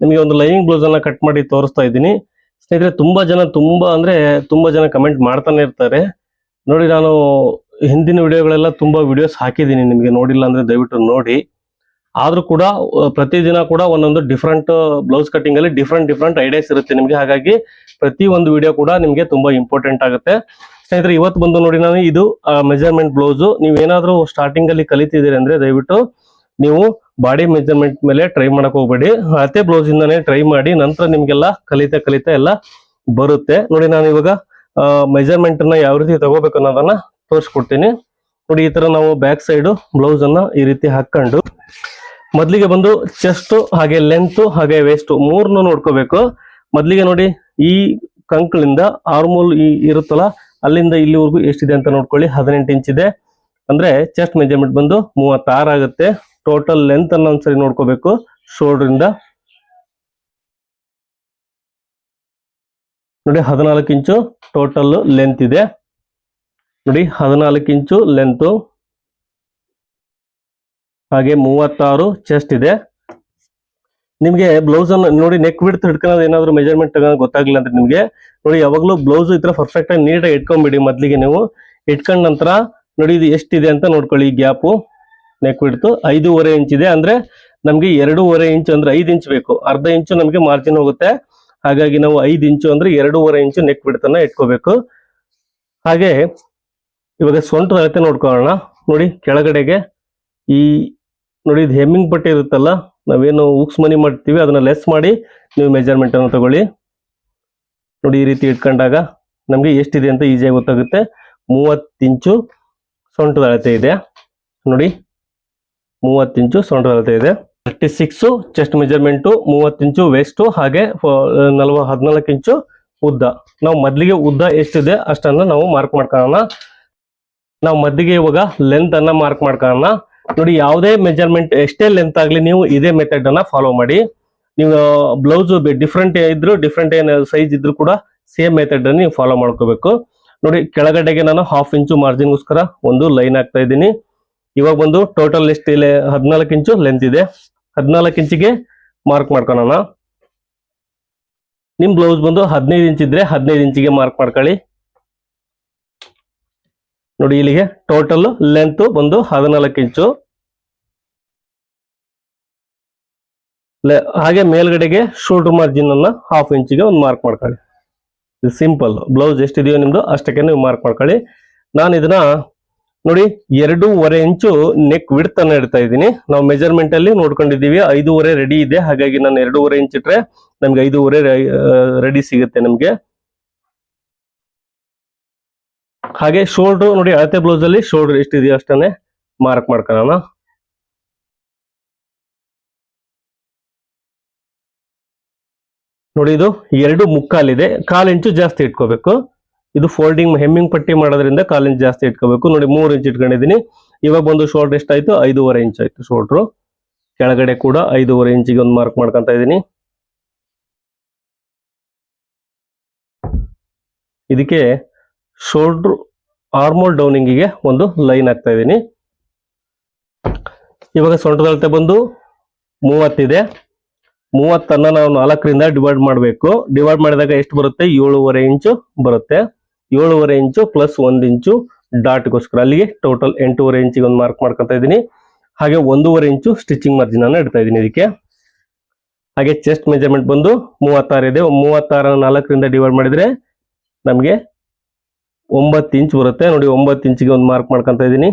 ನಿಮಗೆ ಒಂದು lining blouse ಅನ್ನ ಕಟ್ ಮಾಡಿ ತೋರಿಸ್ತಾ ಇದ್ದೀನಿ. ಸ್ನೇಹಿತರೆ, ತುಂಬಾ ಜನ ತುಂಬಾ ಅಂದ್ರೆ ತುಂಬಾ ಜನ ಕಮೆಂಟ್ ಮಾಡ್ತಾನೆ ಇರ್ತಾರೆ. ನೋಡಿ, ನಾನು ಹಿಂದಿನ ವಿಡಿಯೋಗಳೆಲ್ಲ ತುಂಬಾ ವಿಡಿಯೋಸ್ ಹಾಕಿದ್ದೀನಿ. ನಿಮಗೆ ನೋಡಿಲ್ಲ ಅಂದ್ರೆ ದಯವಿಟ್ಟು ನೋಡಿ. ಆದ್ರೂ ಕೂಡ ಪ್ರತಿದಿನ ಕೂಡ ಒಂದೊಂದು ಡಿಫ್ರೆಂಟ್ ಬ್ಲೌಸ್ ಕಟಿಂಗ್ ಅಲ್ಲಿ ಡಿಫ್ರೆಂಟ್ ಡಿಫ್ರೆಂಟ್ ಐಡಿಯಾಸ್ ಇರುತ್ತೆ ನಿಮಗೆ. ಹಾಗಾಗಿ ಪ್ರತಿ ಒಂದು ವಿಡಿಯೋ ಕೂಡ ನಿಮಗೆ ತುಂಬಾ ಇಂಪಾರ್ಟೆಂಟ್ ಆಗುತ್ತೆ. ಸ್ನೇಹಿತರೆ, ಇವತ್ತು ಬಂದು ನೋಡಿ ನಾನು ಇದು ಮೆಜರ್ಮೆಂಟ್ ಬ್ಲೌಸ್. ನೀವು ಏನಾದ್ರೂ ಸ್ಟಾರ್ಟಿಂಗ್ ಅಲ್ಲಿ ಕಲಿತಿದ್ದೀರಿ ಅಂದ್ರೆ ದಯವಿಟ್ಟು ನೀವು ಬಾಡಿ ಮೆಜರ್ಮೆಂಟ್ ಮೇಲೆ ಟ್ರೈ ಮಾಡಕ್ ಹೋಗ್ಬೇಡಿ. ಅಳತೆ ಬ್ಲೌಸ್ ಇಂದಾನೆ ಟ್ರೈ ಮಾಡಿ, ನಂತರ ನಿಮ್ಗೆಲ್ಲ ಕಲಿತ ಕಲಿತಾ ಎಲ್ಲ ಬರುತ್ತೆ. ನೋಡಿ ನಾನು ಇವಾಗ ಮೆಜರ್ಮೆಂಟ್ ಅನ್ನ ಯಾವ ರೀತಿ ತಗೋಬೇಕು ಅನ್ನೋದನ್ನ ತೋರಿಸ್ಕೊಡ್ತೀನಿ. ನೋಡಿ, ಈ ತರ ನಾವು ಬ್ಯಾಕ್ ಸೈಡ್ ಬ್ಲೌಸ್ ಅನ್ನ ಈ ರೀತಿ ಹಾಕೊಂಡು ಮೊದ್ಲಿಗೆ ಬಂದು ಚೆಸ್ಟ್ ಹಾಗೆ ಲೆಂತ್ ಹಾಗೆ ವೇಸ್ಟ್ ಮೂರ್ನು ನೋಡ್ಕೋಬೇಕು. ಮೊದ್ಲಿಗೆ ನೋಡಿ, ಈ ಕಂಕಳಿಂದ ಆರ್ಮೂಲ್ ಈ ಇರುತ್ತಲ್ಲ, ಅಲ್ಲಿಂದ ಇಲ್ಲಿವರೆಗೂ ಎಷ್ಟಿದೆ ಅಂತ ನೋಡ್ಕೊಳ್ಳಿ. ಹದಿನೆಂಟು ಇಂಚ್ ಇದೆ. ಅಂದ್ರೆ ಚೆಸ್ಟ್ ಮೆಜರ್ಮೆಂಟ್ ಬಂದು ಮೂವತ್ತಾರು ಆಗುತ್ತೆ. ಟೋಟಲ್ ಲೆಂತ್ ಅನ್ನ ಒಂದ್ಸರಿ ನೋಡ್ಕೋಬೇಕು. ಶೋಲ್ಡರ್ ಇಂದ ನೋಡಿ ಹದಿನಾಲ್ಕು ಇಂಚು ಟೋಟಲ್ ಲೆಂತ್ ಇದೆ. ನೋಡಿ ಹದಿನಾಲ್ಕು ಇಂಚು ಲೆಂತ್ ಹಾಗೆ ಮೂವತ್ತಾರು ಚೆಸ್ಟ್ ಇದೆ. ನಿಮ್ಗೆ ಬ್ಲೌಸ್ ಅನ್ನ ನೋಡಿ ನೆಕ್ ಬಿಡ್ತು ಹಿಡ್ಕೊಳ್ಳೋದು ಏನಾದ್ರು ಮೆಜರ್ಮೆಂಟ್ ತಗೋದು ಗೊತ್ತಾಗ್ಲಿಲ್ಲ ಅಂದ್ರೆ ನಿಮ್ಗೆ. ನೋಡಿ ಯಾವಾಗ್ಲೂ ಬ್ಲೌಸ್ ಈ ಪರ್ಫೆಕ್ಟ್ ಆಗಿ ನೀಟಾಗಿ ಇಟ್ಕೊಂಡ್ಬಿಡಿ ಮೊದ್ಲಿಗೆ ನೀವು. ಇಟ್ಕೊಂಡ ನಂತರ ನೋಡಿ ಇದು ಎಷ್ಟಿದೆ ಅಂತ ನೋಡ್ಕೊಳ್ಳಿ ಗ್ಯಾಪು. ನೆಕ್ ಬಿಡ್ತು ಐದೂವರೆ ಇಂಚ್ ಇದೆ. ಅಂದ್ರೆ ನಮ್ಗೆ ಎರಡೂವರೆ ಇಂಚ್ ಅಂದ್ರೆ ಐದು ಇಂಚ್ ಬೇಕು. ಅರ್ಧ ಇಂಚು ನಮ್ಗೆ ಮಾರ್ಜಿನ್ ಹೋಗುತ್ತೆ. ಹಾಗಾಗಿ ನಾವು ಐದು ಇಂಚು ಅಂದ್ರೆ ಎರಡೂವರೆ ಇಂಚು ನೆಕ್ ಬಿಡ್ತನ್ನ ಇಟ್ಕೋಬೇಕು. ಹಾಗೆ ಇವಾಗ ಸೊಂಟ ಅಳತೆ ನೋಡ್ಕೊಳ್ಳೋಣ. ನೋಡಿ ಕೆಳಗಡೆಗೆ ಈ ನೋಡಿ ಇದು ಹೆಮ್ಮಿಂಗ್ ಪಟ್ಟಿ ಇರುತ್ತಲ್ಲ, ನಾವೇನು ಉಕ್ಸ್ ಮನಿ ಮಾಡ್ತೀವಿ, ಅದನ್ನ ಲೆಸ್ ಮಾಡಿ ನೀವು ಮೆಜರ್ಮೆಂಟ್ ಅನ್ನು ತಗೊಳ್ಳಿ. ನೋಡಿ ಈ ರೀತಿ ಇಟ್ಕೊಂಡಾಗ ನಮ್ಗೆ ಎಷ್ಟಿದೆ ಅಂತ ಈಸಿಯಾಗಿ ಗೊತ್ತಾಗುತ್ತೆ. ಮೂವತ್ತು ಇಂಚು ಸೊಂಟದ ಅಳತೆ ಇದೆ. ನೋಡಿ ಮೂವತ್ತು ಇಂಚು ಸೊಂಟದ ಅಳತೆ ಇದೆ. ತರ್ಟಿ ಸಿಕ್ಸು ಚೆಸ್ಟ್ ಮೆಜರ್ಮೆಂಟು ಮೂವತ್ತು ಇಂಚು ವೆಸ್ಟು ಹಾಗೆ ನಲ್ವ ಹದಿನಾಲ್ಕು ಇಂಚು ಉದ್ದ. ನಾವು ಮೊದಲಿಗೆ ಉದ್ದ ಎಷ್ಟಿದೆ ಅಷ್ಟನ್ನು ನಾವು ಮಾರ್ಕ್ ಮಾಡ್ಕೊಳ್ಳೋಣ. ನಾವು ಮೊದಲಿಗೆ ಇವಾಗ ಲೆಂತ್ ಅನ್ನ ಮಾರ್ಕ್ ಮಾಡ್ಕೊಳ್ಳೋಣ. ನೋಡಿ ಯಾವುದೇ ಮೆಜರ್ಮೆಂಟ್ ಎಷ್ಟೇ ಲೆಂತ್ ಆಗಲಿ ನೀವು ಇದೇ ಮೆಥಡ್ ಅನ್ನ ಫಾಲೋ ಮಾಡಿ. ನೀವು ಬ್ಲೌಸ್ ಡಿಫ್ರೆಂಟ್ ಇದ್ರು ಡಿಫ್ರೆಂಟ್ ಏನು ಸೈಜ್ ಇದ್ರು ಕೂಡ ಸೇಮ್ ಮೆಥಡ್ ಅನ್ನು ನೀವು ಫಾಲೋ ಮಾಡ್ಕೋಬೇಕು. ನೋಡಿ ಕೆಳಗಡೆಗೆ ನಾನು ಹಾಫ್ ಇಂಚು ಮಾರ್ಜಿನ್ಗೋಸ್ಕರ ಒಂದು ಲೈನ್ ಹಾಕ್ತಾ ಇದ್ದೀನಿ. ಇವಾಗ ಬಂದು ಟೋಟಲ್ ಎಷ್ಟು ಇಲ್ಲಿ ಹದಿನಾಲ್ಕು ಇಂಚು ಲೆಂತ್ ಇದೆ. ಹದಿನಾಲ್ಕು ಇಂಚಿಗೆ ಮಾರ್ಕ್ ಮಾಡ್ಕೊಳೋಣ. ನಿಮ್ ಬ್ಲೌಸ್ ಬಂದು ಹದಿನೈದು ಇಂಚ್ ಇದ್ರೆ ಹದಿನೈದು ಇಂಚಿಗೆ ಮಾರ್ಕ್ ಮಾಡ್ಕೊಳ್ಳಿ. ನೋಡಿ ಇಲ್ಲಿಗೆ ಟೋಟಲ್ ಲೆಂತ್ ಬಂದು ಹದಿನಾಲ್ಕು ಇಂಚು. ಹಾಗೆ ಮೇಲ್ಗಡೆಗೆ ಶೋಲ್ಡರ್ ಮಾರ್ಜಿನ್ ಅನ್ನ ಹಾಫ್ ಇಂಚಿಗೆ ಒಂದು ಮಾರ್ಕ್ ಮಾಡ್ಕೊಳ್ಳಿ. ಸಿಂಪಲ್ ಬ್ಲೌಸ್ ಎಷ್ಟಿದೆಯೋ ನಿಮ್ದು ಅಷ್ಟಕ್ಕೆ ನೀವು ಮಾರ್ಕ್ ಮಾಡ್ಕೊಳ್ಳಿ. ನಾನು ಇದನ್ನ ನೋಡಿ, ಎರಡೂವರೆ ಇಂಚು ನೆಕ್ ವಿಡ್ತ್ ಅನ್ನ ಇಡ್ತಾ ಇದ್ದೀನಿ. ನಾವು ಮೆಜರ್ಮೆಂಟ್ ಅಲ್ಲಿ ನೋಡ್ಕೊಂಡಿದ್ದೀವಿ, ಐದೂವರೆ ರೆಡಿ ಇದೆ. ಹಾಗಾಗಿ ನಾನು ಎರಡೂವರೆ ಇಂಚ್ ಇಟ್ರೆ ನಮ್ಗೆ ಐದೂವರೆ ರೆಡಿ ಸಿಗುತ್ತೆ ನಮ್ಗೆ. ಹಾಗೆ ಶೋಲ್ಡರ್ ನೋಡಿ, ಅಳತೆ ಬ್ಲೌಸ್ ಅಲ್ಲಿ ಶೋಲ್ಡರ್ ಎಷ್ಟಿದೆಯೋ ಅಷ್ಟನ್ನೇ ಮಾರ್ಕ್ ಮಾಡ್ಕೊಳ್ಳೋಣ. ನೋಡಿ, ಇದು ಎರಡು ಮುಕ್ಕಾಲಿದೆ. ಕಾಲು ಇಂಚು ಜಾಸ್ತಿ ಇಟ್ಕೋಬೇಕು. ಇದು ಫೋಲ್ಡಿಂಗ್ ಹೆಮ್ಮಿಂಗ್ ಪಟ್ಟಿ ಮಾಡೋದ್ರಿಂದ ಕಾಲ್ ಜಾಸ್ತಿ ಇಟ್ಕೋಬೇಕು. ನೋಡಿ, ಮೂರು ಇಂಚ್ ಇಟ್ಕೊಂಡಿದ್ದೀನಿ. ಇವಾಗ ಬಂದು ಶೋಲ್ಡರ್ ಎಷ್ಟಾಯ್ತು ಐದೂವರೆ ಇಂಚ್ ಆಯ್ತು ಶೋಲ್ಡ್ರು ಕೆಳಗಡೆ ಕೂಡ ಐದೂವರೆ ಇಂಚಿಗೆ ಒಂದು ಮಾರ್ಕ್ ಮಾಡ್ಕೊಂತ ಇದ್ದೀನಿ. ಇದಕ್ಕೆ ಶೋಲ್ಡ್ರ್ ಆರ್ಮೋಲ್ ಡೌನಿಂಗಿಗೆ ಒಂದು ಲೈನ್ ಹಾಕ್ತಾ ಇದ್ದೀನಿ. ಇವಾಗ ಸೊಂಟದ ಅಳತೆ ಬಂದು ಮೂವತ್ತಿದೆ. ಮೂವತ್ತನ್ನ ನಾವು ನಾಲ್ಕರಿಂದ ಡಿವೈಡ್ ಮಾಡಬೇಕು. ಡಿವೈಡ್ ಮಾಡಿದಾಗ ಎಷ್ಟು ಬರುತ್ತೆ? ಏಳೂವರೆ ಇಂಚು ಬರುತ್ತೆ. ಏಳುವರೆ ಇಂಚು ಪ್ಲಸ್ ಒಂದು ಇಂಚು ಡಾಟ್ಗೋಸ್ಕರ ಅಲ್ಲಿಗೆ ಟೋಟಲ್ ಎಂಟೂವರೆ ಇಂಚಿಗೆ ಒಂದು ಮಾರ್ಕ್ ಮಾಡ್ಕೊತಾ ಇದ್ದೀನಿ. ಹಾಗೆ ಒಂದೂವರೆ ಇಂಚು ಸ್ಟಿಚಿಂಗ್ ಮಾರ್ಜಿನ್ ಅನ್ನು ಇಡ್ತಾ ಇದ್ದೀನಿ ಇದಕ್ಕೆ. ಹಾಗೆ ಚೆಸ್ಟ್ ಮೆಜರ್ಮೆಂಟ್ ಬಂದು ಮೂವತ್ತಾರು ಇದೆ. ಮೂವತ್ತಾರ ನಾಲ್ಕರಿಂದ ಡಿವೈಡ್ ಮಾಡಿದ್ರೆ ನಮಗೆ ಒಂಬತ್ತು ಇಂಚ್ ಬರುತ್ತೆ. ನೋಡಿ ಒಂಬತ್ತು ಇಂಚಿಗೆ ಒಂದು ಮಾರ್ಕ್ ಮಾಡ್ಕೊಂತ ಇದ್ದೀನಿ.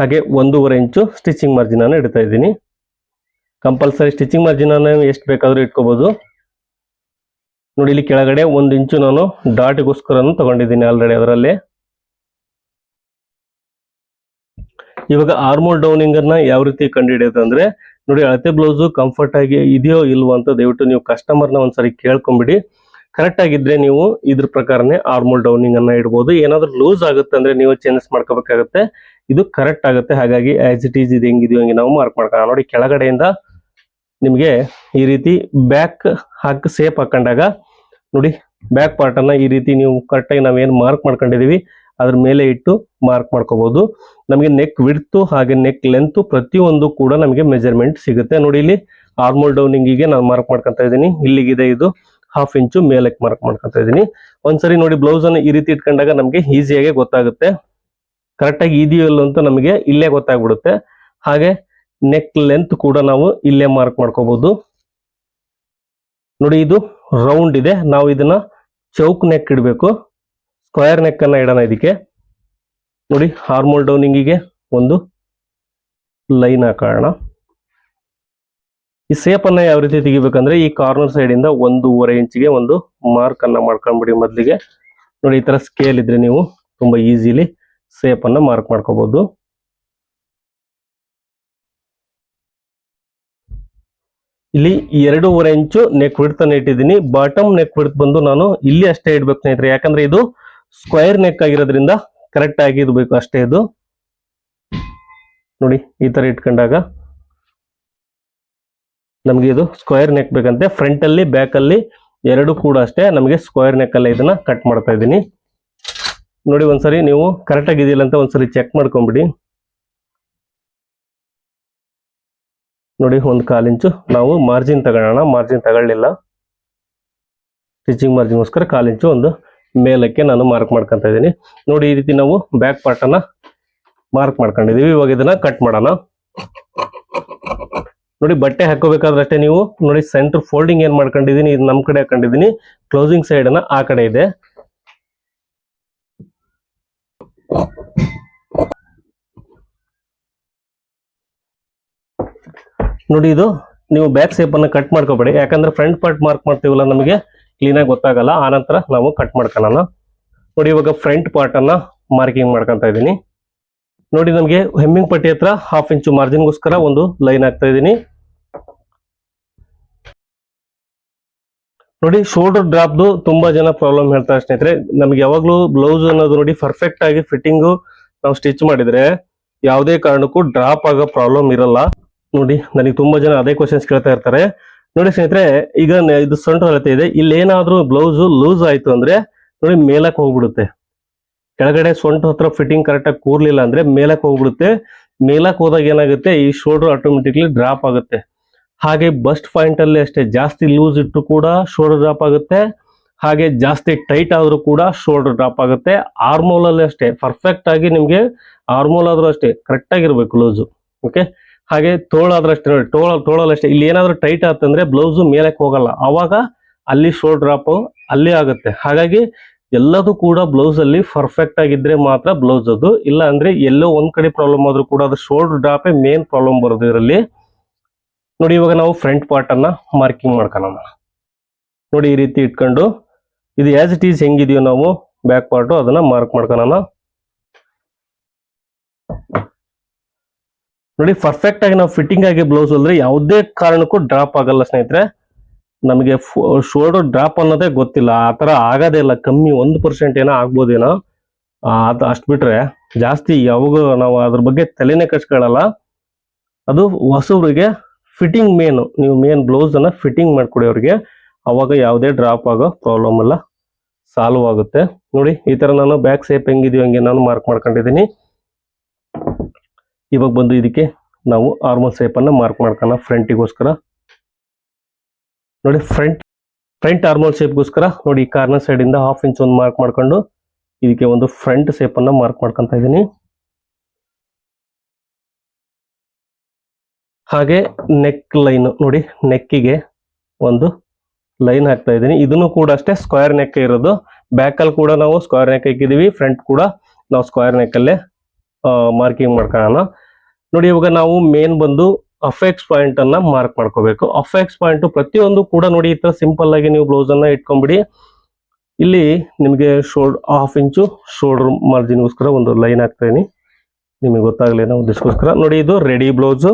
ಹಾಗೆ ಒಂದೂವರೆ ಇಂಚು ಸ್ಟಿಚಿಂಗ್ ಮಾರ್ಜಿನ್ ಅನ್ನು ಇಡ್ತಾ ಇದ್ದೀನಿ. ಕಂಪಲ್ಸರಿ ಸ್ಟಿಚಿಂಗ್ ಮಾರ್ಜಿನ್ ಅನ್ನು ಎಷ್ಟು ಬೇಕಾದರೂ ಇಟ್ಕೋಬಹುದು ನೋಡಿ, ಇಲ್ಲಿ ಕೆಳಗಡೆ ಒಂದು ಇಂಚು ನಾನು ಡಾಟ್ಗೋಸ್ಕರ ತಗೊಂಡಿದ್ದೀನಿ ಆಲ್ರೆಡಿ ಅದರಲ್ಲಿ. ಇವಾಗ ಆರ್ಮೋಲ್ ಡೌನಿಂಗ್ ಅನ್ನ ಯಾವ ರೀತಿ ಕಂಡುಹಿಡಿಯೋದು ಅಂದ್ರೆ, ನೋಡಿ, ಅಳತೆ ಬ್ಲೌಸ್ ಕಂಫರ್ಟ್ ಆಗಿ ಇದೆಯೋ ಇಲ್ವೋ ಅಂತ ದಯವಿಟ್ಟು ನೀವು ಕಸ್ಟಮರ್ನ ಒಂದ್ಸರಿ ಕೇಳ್ಕೊಂಬಿಡಿ. ಕರೆಕ್ಟ್ ಆಗಿದ್ರೆ ನೀವು ಇದ್ರ ಪ್ರಕಾರನೇ ಆರ್ಮೋಲ್ ಡೌನಿಂಗ್ ಅನ್ನ ಇಡ್ಬೋದು. ಏನಾದ್ರೂ ಲೂಸ್ ಆಗುತ್ತೆ ಅಂದ್ರೆ ನೀವು ಚೇಂಜಸ್ ಮಾಡ್ಕೋಬೇಕಾಗುತ್ತೆ. ಇದು ಕರೆಕ್ಟ್ ಆಗುತ್ತೆ. ಹಾಗಾಗಿ ಆಸ್ ಇಟ್ ಈಸ್ ಇದು ಹೆಂಗಿದೆಯೋ ಹಂಗೆ ನಾವು ಮಾರ್ಕ್ ಮಾಡ್ಕೊಳ್ಳೋಣ. ನೋಡಿ, ಕೆಳಗಡೆಯಿಂದ ನಿಮಗೆ ಈ ರೀತಿ ಬ್ಯಾಕ್ ಹಾಕಿ ಸೇಫ್ ಹಾಕೊಂಡಾಗ ನೋಡಿ ಬ್ಯಾಕ್ ಪಾರ್ಟ್ ಅನ್ನ ಈ ರೀತಿ ನೀವು ಕರೆಕ್ಟಾಗಿ ನಾವೇನು ಮಾರ್ಕ್ ಮಾಡ್ಕೊಂಡಿದೀವಿ, ಅದ್ರ ಮೇಲೆ ಇಟ್ಟು ಮಾರ್ಕ್ ಮಾಡ್ಕೋಬಹುದು ನಮಗೆ ನೆಕ್ ವಿಡ್ತು ಹಾಗೆ ನೆಕ್ ಲೆಂತ್ ಪ್ರತಿಯೊಂದು ಕೂಡ ನಮಗೆ ಮೆಜರ್ಮೆಂಟ್ ಸಿಗುತ್ತೆ. ನೋಡಿ ಇಲ್ಲಿ ಆರ್ಮೋಲ್ ಡೌನಿಂಗಿಗೆ ನಾನು ಮಾರ್ಕ್ ಮಾಡ್ಕೊಂತ ಇದ್ದೀನಿ. ಇಲ್ಲಿಗಿದೆ ಇದು ಹಾಫ್ ಇಂಚು ಮೇಲಕ್ಕೆ ಮಾರ್ಕ್ ಮಾಡ್ಕೊಂತ ಇದ್ದೀನಿ. ಒಂದ್ಸರಿ ನೋಡಿ ಬ್ಲೌಸ್ ಅನ್ನು ಈ ರೀತಿ ಇಟ್ಕೊಂಡಾಗ ನಮಗೆ ಈಸಿಯಾಗಿ ಗೊತ್ತಾಗುತ್ತೆ. ಕರೆಕ್ಟ್ ಆಗಿ ಇದೆಯಲ್ಲ ಅಂತ ನಮಗೆ ಇಲ್ಲೇ ಗೊತ್ತಾಗ್ಬಿಡುತ್ತೆ. ಹಾಗೆ ನೆಕ್ ಲೆಂತ್ ಕೂಡ ನಾವು ಇಲ್ಲೇ ಮಾರ್ಕ್ ಮಾಡ್ಕೋಬಹುದು ನೋಡಿ ಇದು ರೌಂಡ್ ಇದೆ. ನಾವು ಇದನ್ನ ಚೌಕ್ ನೆಕ್ ಇಡಬೇಕು. ಸ್ಕ್ವೇರ್ ನೆಕ್ ಅನ್ನ ಇಡೋಣ ಇದಕ್ಕೆ. ನೋಡಿ ಹಾರ್ಮೋಲ್ ಡೌನಿಂಗಿಗೆ ಒಂದು ಲೈನ್ ಹಾಕೋಣ. ಈ ಸೇಪ್ ಅನ್ನ ಯಾವ ರೀತಿ ತೆಗಿಬೇಕಂದ್ರೆ ಈ ಕಾರ್ನರ್ ಸೈಡ್ ಇಂದ ಒಂದೂವರೆ ಇಂಚಿಗೆ ಒಂದು ಮಾರ್ಕ್ ಅನ್ನ ಮಾಡ್ಕೊಂಡ್ಬಿಡಿ ಮೊದಲಿಗೆ. ನೋಡಿ, ಈ ತರ ಸ್ಕೇಲ್ ಇದ್ರೆ ನೀವು ತುಂಬಾ ಈಸಿಲಿ ಸೇಪ್ ಅನ್ನ ಮಾರ್ಕ್ ಮಾಡ್ಕೋಬಹುದು ಇಲ್ಲಿ ಎರಡೂವರೆ ಇಂಚು ನೆಕ್ ವಿಡ್ತ್ ಅನ್ನ ಇಟ್ಟಿದ್ದೀನಿ. ಬಾಟಮ್ ನೆಕ್ ವಿಡ್ತ್ ಬಂದು ನಾನು ಇಲ್ಲಿ ಅಷ್ಟೇ ಇಡ್ಬೇಕು ಸ್ನೇಹಿತರೆ. ಯಾಕಂದ್ರೆ ಇದು ಸ್ಕ್ವೇರ್ ನೆಕ್ ಆಗಿರೋದ್ರಿಂದ ಕರೆಕ್ಟ್ ಆಗಿ ಇರಬೇಕು ಅಷ್ಟೇ ಇದು. ನೋಡಿ, ಈ ತರ ಇಟ್ಕೊಂಡಾಗ ನಮಗೆ ಇದು ಸ್ಕ್ವೇರ್ ನೆಕ್ ಬೇಕಂತೆ. ಫ್ರಂಟ್ ಅಲ್ಲಿ ಬ್ಯಾಕ್ ಅಲ್ಲಿ ಎರಡು ಕೂಡ ಅಷ್ಟೇ ನಮಗೆ ಸ್ಕ್ವೇರ್ ನೆಕ್ ಅಲ್ಲೇ ಇದನ್ನ ಕಟ್ ಮಾಡ್ತಾ ಇದ್ದೀನಿ. ನೋಡಿ ಒಂದ್ಸರಿ ನೀವು ಕರೆಕ್ಟ್ ಆಗಿದೆಯಲ್ಲ ಅಂತ ಒಂದ್ಸರಿ ಚೆಕ್ ಮಾಡ್ಕೊಂಬಿಡಿ. ನೋಡಿ, ಒಂದು ಕಾಲು ಇಂಚು. ನಾವು ಮಾರ್ಜಿನ್ ತಗೊಳ್ಳೋಣ ಮಾರ್ಜಿನ್ ತಗೊಳ್ಳಿಲ್ಲ. ಸ್ಟಿಚಿಂಗ್ ಮಾರ್ಜಿನ್ಗೋಸ್ಕರ ಕಾಲು ಇಂಚು ಒಂದು ಮೇಲಕ್ಕೆ ನಾನು ಮಾರ್ಕ್ ಮಾಡ್ಕೊಂತ ಇದ್ದೀನಿ. ನೋಡಿ, ಈ ರೀತಿ ನಾವು ಬ್ಯಾಕ್ ಪಾರ್ಟನ್ನ ಮಾರ್ಕ್ ಮಾಡ್ಕೊಂಡಿದೀವಿ. ಇವಾಗ ಇದನ್ನ ಕಟ್ ಮಾಡೋಣ. ನೋಡಿ, ಬಟ್ಟೆ ಹಾಕೋಬೇಕಾದ್ರೆ ಅಷ್ಟೇ ನೀವು. ನೋಡಿ ಸೆಂಟರ್ ಫೋಲ್ಡಿಂಗ್ ಏನ್ ಮಾಡ್ಕೊಂಡಿದೀನಿ, ಇದು ನಮ್ ಕಡೆ ಹಾಕೊಂಡಿದೀನಿ. ಕ್ಲೋಸಿಂಗ್ ಸೈಡ್ ಅನ್ನ ಆ ಕಡೆ ಇದೆ. ನೋಡಿ ಇದು, ನೀವು ಬ್ಯಾಕ್ ಅನ್ನ ಕಟ್ ಮಾಡ್ಕೋಬೇಡಿ. ಯಾಕಂದ್ರೆ ಫ್ರಂಟ್ ಪಾರ್ಟ್ ಮಾರ್ಕ್ ಮಾಡ್ತೀವಲ್ಲ ನಮಗೆ ಕ್ಲೀನಾಗಿ ಗೊತ್ತಾಗಲ್ಲ. ಆನಂತರ ನಾವು ಕಟ್ ಮಾಡ್ಕೊಳ್ಳೋಣ. ನೋಡಿ ಇವಾಗ ಫ್ರಂಟ್ ಪಾರ್ಟನ್ನು ಮಾರ್ಕಿಂಗ್ ಮಾಡ್ಕೊತಾ ಇದ್ದೀನಿ. ನೋಡಿ ನಮಗೆ ಹೆಮ್ಮಿಂಗ್ ಪಟ್ಟಿ ಹತ್ರ ಹಾಫ್ ಇಂಚು ಮಾರ್ಜಿನ್ಗೋಸ್ಕರ ಒಂದು ಲೈನ್ ಹಾಕ್ತಾ ಇದ್ದೀನಿ. ನೋಡಿ ಶೋಲ್ಡರ್ ಡ್ರಾಪ್ದು ತುಂಬಾ ಜನ ಪ್ರಾಬ್ಲಮ್ ಹೇಳ್ತಾರೆ ಸ್ನೇಹಿತರೆ. ನಮ್ಗೆ ಯಾವಾಗಲೂ ಬ್ಲೌಸ್ ಅನ್ನೋದು ನೋಡಿ ಪರ್ಫೆಕ್ಟ್ ಆಗಿ ಫಿಟ್ಟಿಂಗು ನಾವು ಸ್ಟಿಚ್ ಮಾಡಿದ್ರೆ ಯಾವುದೇ ಕಾರಣಕ್ಕೂ ಡ್ರಾಪ್ ಆಗೋ ಪ್ರಾಬ್ಲಮ್ ಇರಲ್ಲ. ನೋಡಿ, ನನಗೆ ತುಂಬಾ ಜನ ಅದೇ ಕ್ವಶನ್ಸ್ ಕೇಳ್ತಾ ಇರ್ತಾರೆ. ನೋಡಿ ಸ್ನೇಹಿತರೆ, ಈಗ ಇದು ಸೊಂಟ ಅಳತೆ ಇದೆ. ಇಲ್ಲಿ ಏನಾದ್ರೂ ಬ್ಲೌಸ್ ಲೂಸ್ ಆಯ್ತು ಅಂದ್ರೆ ನೋಡಿ ಮೇಲಕ್ಕೆ ಹೋಗ್ಬಿಡುತ್ತೆ. ಕೆಳಗಡೆ ಸೊಂಟ ಹತ್ರ ಫಿಟ್ಟಿಂಗ್ ಕರೆಕ್ಟಾಗಿ ಕೂರ್ಲಿಲ್ಲ ಅಂದ್ರೆ ಮೇಲಕ್ಕೆ ಹೋಗ್ಬಿಡುತ್ತೆ. ಮೇಲಕ್ಕೆ ಹೋದಾಗ ಏನಾಗುತ್ತೆ, ಈ ಶೋಲ್ಡರ್ ಆಟೋಮೆಟಿಕ್ಲಿ ಡ್ರಾಪ್ ಆಗುತ್ತೆ. ಹಾಗೆ ಬಸ್ಟ್ ಪಾಯಿಂಟ್ ಅಲ್ಲಿ ಅಷ್ಟೇ ಜಾಸ್ತಿ ಲೂಸ್ ಇಟ್ಟು ಕೂಡ ಶೋಲ್ಡರ್ ಡ್ರಾಪ್ ಆಗುತ್ತೆ. ಹಾಗೆ ಜಾಸ್ತಿ ಟೈಟ್ ಆದ್ರೂ ಕೂಡ ಶೋಲ್ಡರ್ ಡ್ರಾಪ್ ಆಗುತ್ತೆ. ಆರ್ಮೋಲ್ ಅಲ್ಲಿ ಅಷ್ಟೇ ಪರ್ಫೆಕ್ಟ್ ಆಗಿ ನಿಮ್ಗೆ ಆರ್ಮೋಲ್ ಆದ್ರೂ ಅಷ್ಟೇ ಕರೆಕ್ಟ್ ಆಗಿರ್ಬೇಕು ಲೂಸು ಓಕೆ ಹಾಗೆ ತೋಳಾದ್ರಷ್ಟೇ ನೋಡಿ, ತೋಳ ತೋಳಲ್ಲಿ ಅಷ್ಟೇ. ಇಲ್ಲಿ ಏನಾದ್ರೂ ಟೈಟ್ ಆತಂದ್ರೆ ಬ್ಲೌಸು ಮೇಲಕ್ಕೆ ಹೋಗಲ್ಲ. ಅವಾಗ ಅಲ್ಲಿ ಶೋಲ್ಡ್ ಡ್ರಾಪ್ ಅಲ್ಲಿ ಆಗುತ್ತೆ. ಹಾಗಾಗಿ ಎಲ್ಲದೂ ಕೂಡ ಬ್ಲೌಸ್ ಅಲ್ಲಿ ಪರ್ಫೆಕ್ಟ್ ಆಗಿದ್ರೆ ಮಾತ್ರ ಬ್ಲೌಸ್ ಅದು. ಇಲ್ಲ ಅಂದ್ರೆ ಎಲ್ಲೋ ಒಂದ್ ಕಡೆ ಪ್ರಾಬ್ಲಮ್ ಆದ್ರೂ ಕೂಡ ಅದು ಶೋಲ್ಡರ್ ಡ್ರಾಪೇ ಮೇನ್ ಪ್ರಾಬ್ಲಮ್ ಬರೋದು ಇದರಲ್ಲಿ. ನೋಡಿ, ಇವಾಗ ನಾವು ಫ್ರಂಟ್ ಪಾರ್ಟ್ ಅನ್ನ ಮಾರ್ಕಿಂಗ್ ಮಾಡ್ಕೊಳ್ಳೋಣ. ನೋಡಿ, ಈ ರೀತಿ ಇಟ್ಕೊಂಡು. ಇದು ಆಸ್ ಇಟ್ ಈಸ್ ಹೆಂಗಿದೆಯೋ ನಾವು ಬ್ಯಾಕ್ ಪಾರ್ಟ್ ಅದನ್ನ ಮಾರ್ಕ್ ಮಾಡ್ಕೊಳ್ಳೋಣ. ನೋಡಿ ಪರ್ಫೆಕ್ಟ್ ಆಗಿ ನಾವು ಫಿಟ್ಟಿಂಗ್ ಆಗಿ ಬ್ಲೌಸ್ ಅಂದ್ರೆ ಯಾವುದೇ ಕಾರಣಕ್ಕೂ ಡ್ರಾಪ್ ಆಗಲ್ಲ ಸ್ನೇಹಿತರೆ. ನಮಗೆ ಶೋಲ್ಡರ್ ಡ್ರಾಪ್ ಅನ್ನೋದೇ ಗೊತ್ತಿಲ್ಲ. ಆ ತರ ಆಗೋದೇ ಇಲ್ಲ. ಕಮ್ಮಿ ಒಂದು ಪರ್ಸೆಂಟ್ ಏನೋ ಆಗ್ಬೋದೇನೋ. ಅದು ಅಷ್ಟು ಬಿಟ್ರೆ ಜಾಸ್ತಿ ಯಾವಾಗ ನಾವು ಅದ್ರ ಬಗ್ಗೆ ತಲೆನೇ ಕಚ್ಕೊಳ್ಳಲ್ಲ ಅದು ಹೊಸಬ್ರಿಗೆ ಫಿಟ್ಟಿಂಗ್ ಮೇನ್ ನೀವು ಮೇನ್ ಬ್ಲೌಸ್ ಅನ್ನ ಫಿಟ್ಟಿಂಗ್ ಮಾಡ್ಕೊಡಿ ಅವ್ರಿಗೆ. ಅವಾಗ ಯಾವುದೇ ಡ್ರಾಪ್ ಆಗೋ ಪ್ರಾಬ್ಲಮ್ ಎಲ್ಲ ಸಾಲ್ವ್ ಆಗುತ್ತೆ ನೋಡಿ, ಈ ತರ ನಾನು ಬ್ಯಾಕ್ ಸೇಪ್ ಹೆಂಗಿದೆಯೋ ಹಂಗೆ ನಾನು ಮಾರ್ಕ್ ಮಾಡ್ಕೊಂಡಿದ್ದೀನಿ. ಇವಾಗ ಬಂದು ಇದಕ್ಕೆ ನಾವು ಆರ್ಮಲ್ ಸೇಪನ್ನು ಮಾರ್ಕ್ ಮಾಡ್ಕೋಣ ಫ್ರಂಟಿಗೋಸ್ಕರ ನೋಡಿ ಫ್ರಂಟ್ ಫ್ರಂಟ್ ಆರ್ಮಲ್ ಶೇಪ್ಗೋಸ್ಕರ ನೋಡಿ ಕಾರ್ನರ್ ಸೈಡಿಂದ ಹಾಫ್ ಇಂಚ್ ಒಂದು ಮಾರ್ಕ್ ಮಾಡ್ಕೊಂಡು ಇದಕ್ಕೆ ಒಂದು ಫ್ರಂಟ್ ಸೇಪನ್ನು ಮಾರ್ಕ್ ಮಾಡ್ಕೊಂತ ಇದ್ದೀನಿ. ಹಾಗೆ ನೆಕ್ ಲೈನ್ ನೋಡಿ ನೆಕ್ಕಿಗೆ ಒಂದು ಲೈನ್ ಹಾಕ್ತಾ ಇದ್ದೀನಿ. ಇದನ್ನು ಕೂಡ ಅಷ್ಟೇ ಸ್ಕ್ವೇರ್ ನೆಕ್ ಇರೋದು. ಬ್ಯಾಕಲ್ಲಿ ಕೂಡ ನಾವು ಸ್ಕ್ವೇರ್ ನೆಕ್ ಹಾಕಿದೀವಿ ಫ್ರಂಟ್ ಕೂಡ ನಾವು ಸ್ಕ್ವೇರ್ ನೆಕ್ ಅಲ್ಲೇ ಮಾರ್ಕಿಂಗ್ ಮಾಡ್ಕೊಳ್ಳೋಣ. ನೋಡಿ, ಇವಾಗ ನಾವು ಮೇನ್ ಬಂದು ಅಫೆಕ್ಸ್ ಪಾಯಿಂಟ್ ಅನ್ನ ಮಾರ್ಕ್ ಮಾಡ್ಕೋಬೇಕು. ಅಫೆಕ್ಸ್ ಪಾಯಿಂಟ್ ಪ್ರತಿಯೊಂದು ಕೂಡ ನೋಡಿ, ಈ ತರ ಸಿಂಪಲ್ ಆಗಿ ನೀವು ಬ್ಲೌಸ್ ಅನ್ನ ಇಟ್ಕೊಂಡ್ಬಿಡಿ. ಇಲ್ಲಿ ನಿಮಗೆ ಶೋಲ್ಡ್ ಹಾಫ್ ಇಂಚು ಶೋಲ್ಡರ್ ಮಾರ್ಜಿನ್ಗೋಸ್ಕರ ಒಂದು ಲೈನ್ ಹಾಕ್ತೀನಿ ನಿಮಗೆ ಗೊತ್ತಾಗಲಿ ನಾವು ಉದ್ದೇಶಕ್ಕೋಸ್ಕರ ನೋಡಿ, ಇದು ರೆಡಿ ಬ್ಲೌಸ್